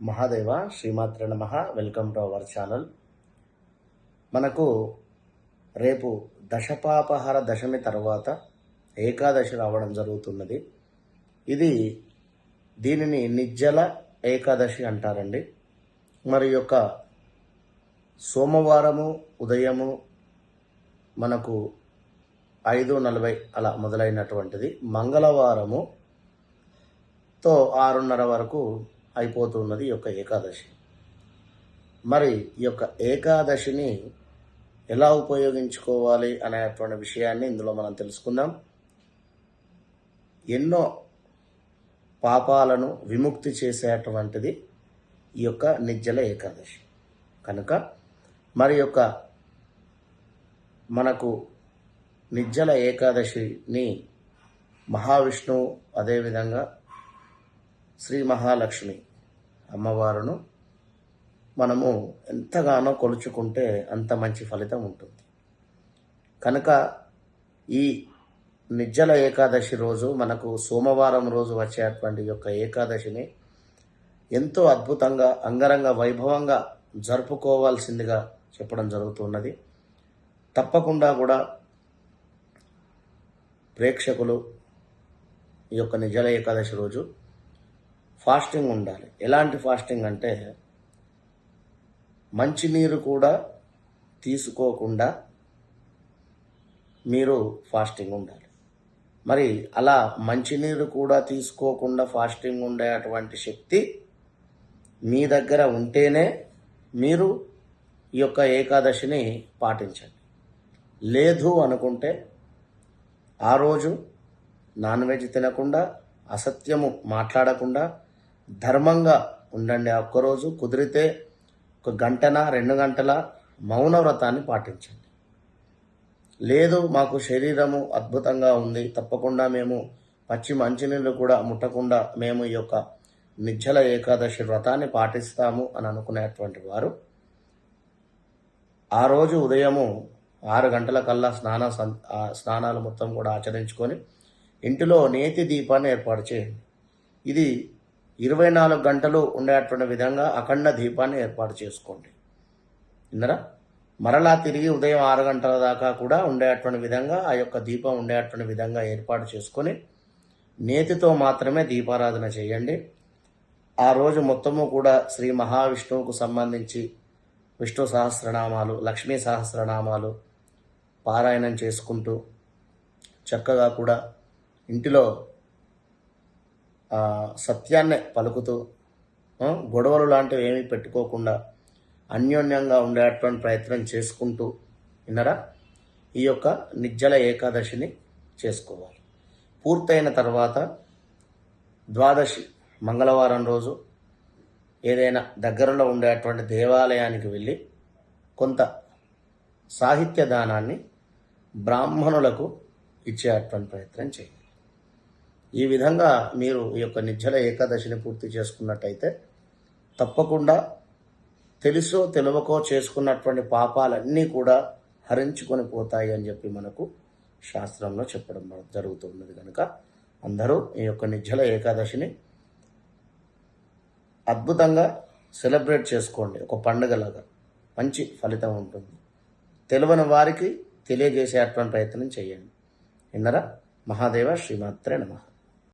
మహాదేవ శ్రీమాత్ర నమ. Welcome to our channel. మనకు రేపు దశపాపహార దశమి తర్వాత ఏకాదశి రావడం జరుగుతున్నది. ఇది దీనిని నిజ్జల ఏకాదశి అంటారండి. మరి యొక్క సోమవారము ఉదయము మనకు ఐదు నలభై అలా మొదలైనటువంటిది. మంగళవారము తో ఆరున్నర వరకు అయిపోతున్నది ఈ యొక్క ఏకాదశి. మరి ఈ యొక్క ఏకాదశిని ఎలా ఉపయోగించుకోవాలి అనేటువంటి విషయాన్ని ఇందులో మనం తెలుసుకుందాం. ఎన్నో పాపాలను విముక్తి చేసేటువంటిది ఈ యొక్క నిజ్జల ఏకాదశి. కనుక మరి యొక్క మనకు నిజ్జల ఏకాదశిని మహావిష్ణువు అదేవిధంగా శ్రీ మహాలక్ష్మి అమ్మవారును మనము ఎంతగానో కొలుచుకుంటే అంత మంచి ఫలితం ఉంటుంది. కనుక ఈ నిజ్జల ఏకాదశి రోజు మనకు సోమవారం రోజు వచ్చేటువంటి యొక్క ఏకాదశిని ఎంతో అద్భుతంగా అంగరంగ వైభవంగా జరుపుకోవాల్సిందిగా చెప్పడం జరుగుతున్నది. తప్పకుండా కూడా ప్రేక్షకులు ఈ యొక్క నిజల ఏకాదశి రోజు ఫాస్టింగ్ ఉండాలి. ఎలాంటి ఫాస్టింగ్ అంటే మంచినీరు కూడా తీసుకోకుండా మీరు ఫాస్టింగ్ ఉండాలి. మరి అలా మంచినీరు కూడా తీసుకోకుండా ఫాస్టింగ్ ఉండేటువంటి శక్తి మీ దగ్గర ఉంటేనే మీరు ఈ యొక్క ఏకాదశిని పాటించండి. లేదు అనుకుంటే ఆ రోజు నాన్ వెజ్ తినకుండా అసత్యము మాట్లాడకుండా ధర్మంగా ఉండండి. ఆ ఒక్కరోజు కుదిరితే ఒక గంటన రెండు గంటల మౌన వ్రతాన్ని పాటించండి. లేదు మాకు శరీరము అద్భుతంగా ఉంది. తప్పకుండా మేము పచ్చి మంచినీళ్ళు కూడా ముట్టకుండా మేము ఈ యొక్క నిశ్చల ఏకాదశి వ్రతాన్ని పాటిస్తాము అని అనుకునేటువంటి వారు ఆ రోజు ఉదయము ఆరు గంటల కల్లా స్నాన సం- ఆ స్నానాలు మొత్తం కూడా ఆచరించుకొని ఇంటిలో నేతి దీపాన్ని ఏర్పాటు చేయండి. ఇది ఇరవై నాలుగు గంటలు ఉండేటువంటి విధంగా అఖండ దీపాన్ని ఏర్పాటు చేసుకోండి. ఇందరా? మరలా తిరిగి ఉదయం ఆరు గంటల దాకా కూడా ఉండేటువంటి విధంగా ఆ యొక్క దీపం ఉండేటువంటి విధంగా ఏర్పాటు చేసుకొని నేతితో మాత్రమే దీపారాధన చేయండి. ఆ రోజు మొత్తము కూడా శ్రీ మహావిష్ణువుకు సంబంధించి విష్ణు సహస్రనామాలు లక్ష్మీ సహస్రనామాలు పారాయణం చేసుకుంటూ చక్కగా కూడా ఇంటిలో సత్యాన్నే పలుకుతూ గొడవలు లాంటివి ఏమీ పెట్టుకోకుండా అన్యోన్యంగా ఉండేటువంటి ప్రయత్నం చేసుకుంటూ విన్నరా ఈ యొక్క నిజ్జల ఏకాదశిని చేసుకోవాలి. పూర్తయిన తర్వాత ద్వాదశి మంగళవారం రోజు ఏదైనా దగ్గరలో ఉండేటువంటి దేవాలయానికి వెళ్ళి కొంత సాహిత్య దానాన్ని బ్రాహ్మణులకు ఇచ్చేటువంటి ప్రయత్నం చేయండి. ఈ విధంగా మీరు ఈ యొక్క నిర్జల ఏకాదశిని పూర్తి చేసుకున్నట్టయితే తప్పకుండా తెలుసో తెలియకో చేసుకున్నటువంటి పాపాలన్నీ కూడా హరించుకొని పోతాయి అని చెప్పి మనకు శాస్త్రంలో చెప్పడం జరుగుతున్నది కనుక అందరూ ఈ యొక్క నిజ్జల ఏకాదశిని అద్భుతంగా సెలబ్రేట్ చేసుకోండి. ఒక పండుగలాగా మంచి ఫలితం ఉంటుంది. తెలియని వారికి తెలియజేసేటువంటి ప్రయత్నం చేయండి. విన్నరా? మహాదేవ శ్రీమాత్రే నమః.